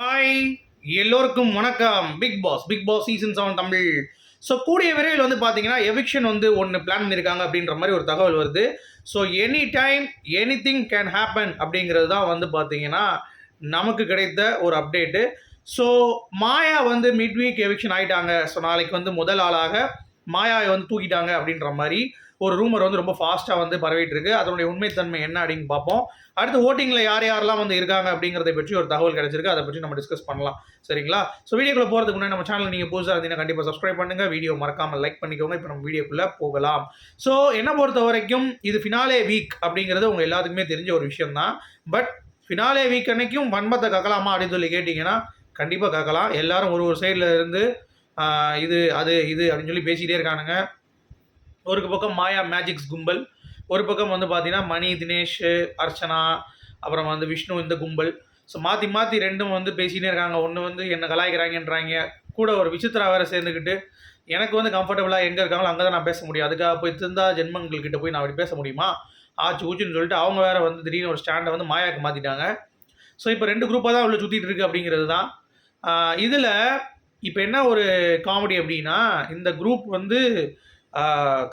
Hi எல்லோருக்கும் வணக்கம். Bigg Boss Bigg Boss season seven Tamil. So கூடிய விரைவில் வந்து பார்த்தீங்கன்னா எவிக்ஷன் வந்து ஒன்று பிளான் பண்ணியிருக்காங்க அப்படின்ற மாதிரி ஒரு தகவல் வருது. So anytime anything can happen அப்படிங்கிறது தான் வந்து பார்த்தீங்கன்னா நமக்கு கிடைத்த ஒரு அப்டேட்டு ஸோ மாயா வந்து மிட் வீக் எவிக்ஷன் ஆகிட்டாங்க ஸோ நாளைக்கு வந்து முதல் ஆளாக மாயாவை வந்து தூக்கிட்டாங்க அப்படின்ற மாதிரி. ஒரு ரூமர் வந்து ரொம்ப ஃபாஸ்ட்டாக வந்து பரவிட்டு இருக்கு அதனுடைய உண்மைத்தன்மை என்ன அப்படின்னு பார்ப்போம். அடுத்து ஓட்டிங்கில் யார் யாரெல்லாம் வந்து இருக்காங்க அப்படிங்கிறத பற்றி ஒரு தகவல் கிடைச்சிருக்கு. அதை பற்றி நம்ம டிஸ்கஸ் பண்ணலாம். சரிங்களா? ஸோ வீடியோக்குள்ளே போகிறதுக்கு முன்னாடி நம்ம சேனல் நீங்கள் புதுசாக இருந்தீங்கன்னா கண்டிப்பாக சப்ஸ்கிரைப் பண்ணுங்க. வீடியோ மறக்காமல் லைக் பண்ணிக்கோங்க. இப்போ நம்ம வீடியோக்குள்ளே போகலாம். ஸோ என்ன பொறுத்த வரைக்கும் இது ஃபினாலே வீக் அப்படிங்கிறது உங்கள் எல்லாத்துக்குமே தெரிஞ்ச ஒரு விஷயம் தான் பட் ஃபினாலே வீக் அன்னைக்கும் வன்மத்தை கக்கலாமா அப்படின்னு சொல்லி கேட்டிங்கன்னா கண்டிப்பாக கக்கலாம். எல்லாரும் ஒரு ஒரு சைடில் இருந்து இது அது இது அப்படின்னு சொல்லி பேசிகிட்டே இருக்கானுங்க. ஒரு பக்கம் மாயா மேஜிக்ஸ் கும்பல் ஒரு பக்கம் வந்து பார்த்தீங்கன்னா மணி தினேஷ் அர்ச்சனா அப்புறம் வந்து விஷ்ணு இந்த கும்பல். ஸோ மாற்றி மாற்றி ரெண்டும் வந்து பேசினே இருக்காங்க. ஒன்று வந்து என்ன கலாய்க்கிறாங்கன்றாங்க. கூட ஒரு விசித்திரா வேறு சேர்ந்துக்கிட்டு எனக்கு வந்து கம்ஃபர்டபுளாக எங்கே இருக்காங்களோ அங்கே தான் நான் பேச முடியும். அதுக்காக போய் திருந்தா ஜென்மங்கள்கிட்ட போய் நான் அப்படி பேச முடியுமா? ஆச்சு ஊச்சுன்னு சொல்லிட்டு அவங்க வேறு வந்து திடீர்னு ஒரு ஸ்டாண்டை வந்து மாயாவுக்கு மாற்றிட்டாங்க ஸோ இப்போ ரெண்டு குரூப்பாக தான் உள்ள சுற்றிட்டு இருக்கு அப்படிங்கிறது தான். இதில் இப்போ என்ன ஒரு காமெடி அப்படின்னா இந்த குரூப் வந்து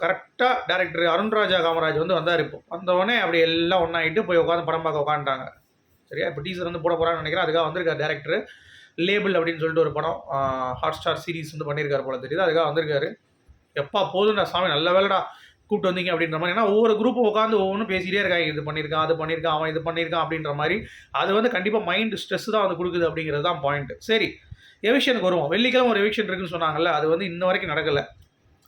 கரெக்டாக டேரக்டர் அருண்ராஜா காமராஜ் வந்து வந்தார் இப்போ. வந்தவொடனே அப்படி எல்லாம் ஒன்றாயிட்டு போய் உட்காந்து படம் பார்க்க உட்காந்துட்டாங்க சரியா? இப்போ டீசர் வந்து போட போகிறான்னு நினைக்கிறேன். அதுக்காக வந்திருக்காரு டேரக்டர் லேபிள் அப்படின்னு சொல்லிட்டு ஒரு படம் ஹாட் ஸ்டார் சீரிஸ் வந்து பண்ணியிருக்காரு போல தெரியுது. அதுக்காக வந்திருக்காரு. எப்பா போதும்டா சாமி நல்ல வேலைடா. கூப்பிட்டு வந்தீங்க அப்படின்ற மாதிரி. ஏன்னா ஒவ்வொரு குரூப்பும் உட்காந்து ஒவ்வொன்றும் பேசிகிட்டே இருக்காங்க. இது பண்ணியிருக்கான் அது பண்ணியிருக்கான் அவன் இது பண்ணியிருக்கான் அப்படின்ற மாதிரி. அது வந்து கண்டிப்பாக மைண்ட் ஸ்ட்ரெஸ் தான் வந்து கொடுக்குது அப்படிங்கிறது தான் பாயிண்ட் சரி எவிஷனுக்கு வருவோம். வெள்ளிக்கிழமை ஒரு எவிக்ஷன் இருக்குன்னு சொன்னாங்கல்ல அது வந்து இன்ன வரைக்கும் நடக்கலை.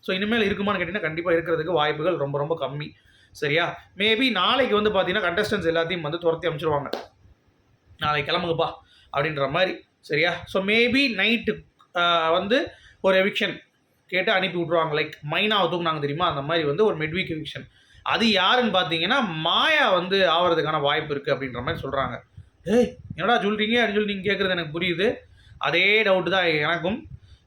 ஸோ இனிமேல் இருக்குமான்னு கேட்டிங்கன்னா கண்டிப்பாக இருக்கிறதுக்கு வாய்ப்புகள் ரொம்ப ரொம்ப கம்மி. சரியா? மேபி நாளைக்கு வந்து பார்த்தீங்கன்னா கண்டஸ்டன்ஸ் எல்லாத்தையும் வந்து துரத்தி அமைச்சிருவாங்க. நாளைக்கு கிளம்புங்கப்பா அப்படின்ற மாதிரி. சரியா? ஸோ மேபி நைட்டு வந்து ஒரு எவிக்ஷன் கேட்டு அனுப்பி விட்ருவாங்க லைக் மைனாவை தூக்குனாங்க தெரியுமா? அந்த மாதிரி வந்து ஒரு மிட்வீக் எவிக்ஷன் அது யாருன்னு பார்த்தீங்கன்னா மாயா வந்து ஆகிறதுக்கான வாய்ப்பு இருக்குது அப்படின்ற மாதிரி சொல்கிறாங்க ஏய் என்னடா சொல்கிறீங்க அப்படின்னு சொல்லி நீங்கள் கேட்குறது எனக்கு புரியுது. அதே டவுட்டு தான் எனக்கும்.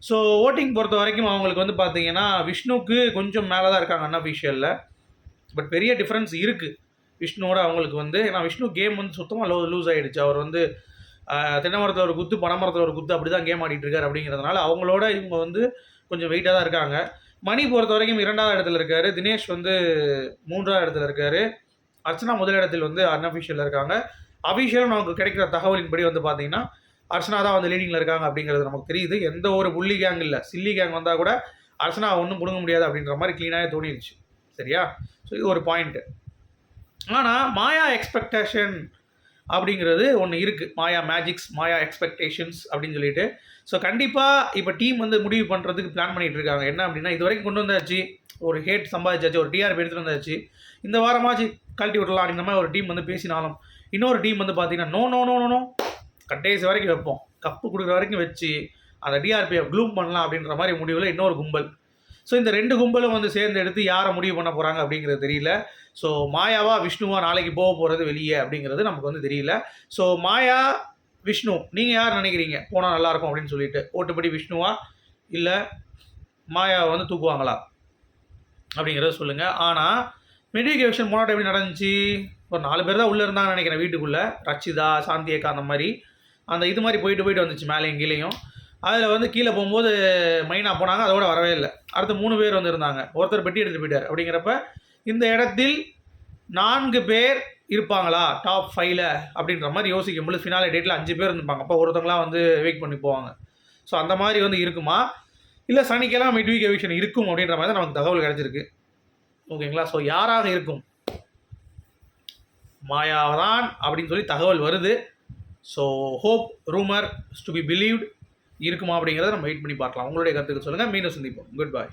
ஸோ ஓட்டிங் பொறுத்த வரைக்கும் அவங்களுக்கு வந்து பார்த்தீங்கன்னா விஷ்ணுக்கு கொஞ்சம் மேலே தான் இருக்காங்க அன்அஃபிஷியலில் பட் பெரிய டிஃப்ரென்ஸ் இருக்குது விஷ்ணுவோட அவங்களுக்கு வந்து ஏன்னா விஷ்ணு கேம் வந்து சுத்தமாக லோ லூஸ் ஆகிடுச்சு அவர் வந்து ஆஹ், தென்னை ஒரு குத்து பனைமரத்தில் ஒரு குத்து அப்படி தான் கேம் ஆடிட்டுருக்காரு அப்படிங்கிறதுனால அவங்களோட இவங்க வந்து கொஞ்சம் வெயிட்டாக தான் இருக்காங்க. மணி பொறுத்த வரைக்கும் இரண்டாவது இடத்துல இருக்காரு. தினேஷ் வந்து மூன்றாவது இடத்துல இருக்காரு. அர்ச்சனா முதலிடத்தில் வந்து அன்அஃபிஷியலில் இருக்காங்க. அஃபிஷியலும் நமக்கு கிடைக்கிற தகவலின்படி வந்து பார்த்தீங்கன்னா அர்ச்சனா தான் வந்து லீடிங்கில் இருக்காங்க அப்படிங்கிறது நமக்கு தெரியுது. எந்த ஒரு புள்ளி கேங் இல்லை சில்லி கேங் வந்தால் கூட அர்ச்சனா ஒன்றும் பிடுங்க முடியாது அப்படின்ற மாதிரி க்ளீனாகவே தோணிடுச்சு சரியா? ஸோ இது ஒரு பாயிண்ட்டு ஆனால் மாயா எக்ஸ்பெக்டேஷன் அப்படிங்கிறது ஒன்று இருக்குது மாயா மேஜிக்ஸ் மாயா எக்ஸ்பெக்டேஷன்ஸ் அப்படின்னு சொல்லிட்டு. ஸோ கண்டிப்பாக இப்போ டீம் வந்து முடிவு பண்ணுறதுக்கு பிளான் பண்ணிகிட்டு இருக்காங்க. என்ன அப்படின்னா இது வரைக்கும் கொண்டு வந்தாச்சு. ஒரு ஹேட் சம்பாதிச்சாச்சு ஒரு டிஆர்பி எடுத்துகிட்டு வந்தாச்சு. இந்த வாரமாச்சு கழட்டி விடலாம் அப்படிங்கிற மாதிரி ஒரு டீம் வந்து பேசினாலும் இன்னொரு டீம் வந்து பார்த்தீங்கன்னா no no no no no கடைசி வரைக்கும் வைப்போம். கப்பு கொடுக்குற வரைக்கும் வச்சு அந்த டிஆர்பியை க்ளூம் பண்ணலாம் அப்படின்ற மாதிரி முடிவில் இன்னொரு கும்பல். ஸோ இந்த ரெண்டு கும்பலும் வந்து சேர்ந்து எடுத்து யாரை முடிவு பண்ண போகிறாங்க அப்படிங்கிறது தெரியல. ஸோ மாயாவா விஷ்ணுவா நாளைக்கு போக போகிறது வெளியே அப்படிங்கிறது நமக்கு வந்து தெரியல. ஸோ மாயா விஷ்ணு நீங்கள் யார் நினைக்கிறீங்க? போனால் நல்லாயிருக்கும் அப்படின்னு சொல்லிட்டு. ஓட்டுப்படி விஷ்ணுவா? இல்லை மாயாவை வந்து தூக்குவாங்களா? அப்படிங்கிறத சொல்லுங்கள் ஆனால் மெடிக்கேஷன் போனாட்ட எப்படி நடந்துச்சு? ஒரு நாலு பேர் தான் உள்ளே இருந்தாங்கன்னு நினைக்கிறேன் வீட்டுக்குள்ளே. ரச்சிதா சாந்தியக்கா அந்த மாதிரி. அந்த இது மாதிரி போயிட்டு போயிட்டு வந்துச்சு மேலேயும் கீழேயும். அதில் வந்து கீழே போகும்போது மைனா போனாங்க அதோட வரவே இல்லை. அடுத்து மூணு பேர் வந்து இருந்தாங்க. ஒருத்தர் பெட்டி எடுத்துகிட்டு போயிட்டார். அப்படிங்கிறப்ப இந்த இடத்தில் நான்கு பேர் இருப்பாங்களா? டாப் ஃபைவ்ல அப்படின்ற மாதிரி யோசிக்கும் பொழுது ஃபினாலே டேட்டில் அஞ்சு பேர் இருந்துப்பாங்க. அப்போ ஒருத்தவங்களாம் வந்து வெயிட் பண்ணி போவாங்க. ஸோ அந்த மாதிரி வந்து இருக்குமா? இல்லை சனிக்கெல்லாம் மிட் வீக் எவிக்ஷன் இருக்கும் அப்படின்ற மாதிரி தான் நமக்கு தகவல் கிடச்சிருக்கு. ஓகேங்களா? ஸோ யாராக இருக்கும்? மாயாவதான் அப்படின்னு சொல்லி தகவல் வருது. So hope rumour to be believed இருக்குமா அப்படிங்கிறத நம்ம வெயிட் பண்ணி பார்க்கலாம். உங்களுடைய கருத்துக்கு சொல்லுங்கள் மீண்டும் சந்திப்போம். குட் பாய்